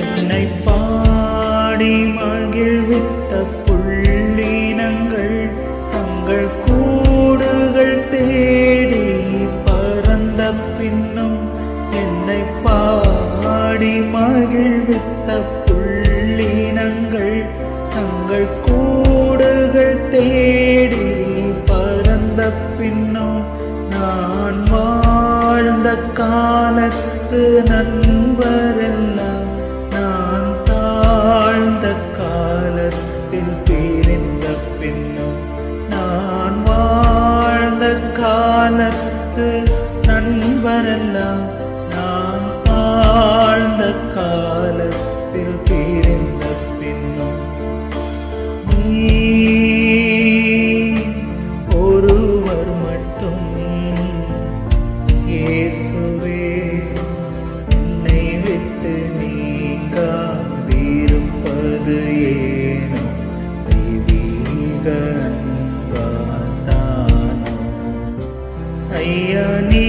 என்னை பாடி மகிழ்வித்த புள்ளினங்கள் தங்கள் கூடுகள் தேடி பறந்த பின்னும் என்னை பாடி மகிழ்வித்த புள்ளினங்கள் தங்கள் கூடுகள் தேடி பறந்த பின்னும் நான் வாழ்ந்த காலத்து நன்மை பிரிந்த பின்னும் நான் வாழ்ந்த காலத்து நண்பரெல்லாம் நான் வாழ்ந்த காலத்தில் பிரிந்த பின்னும். நீ ஒருவர் மட்டும் ஏசு தெய்வீக அன்பால்தானோ ஐயா நீ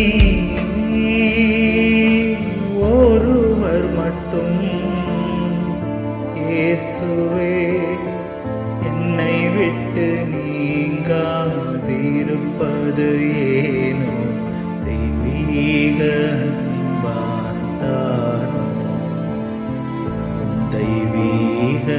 ஒருவர் மட்டும். இயேசுவே என்னை விட்டு நீங்காதிருப்பது ஏனோ? தெய்வீக அன்பால்தானோ தெய்வீக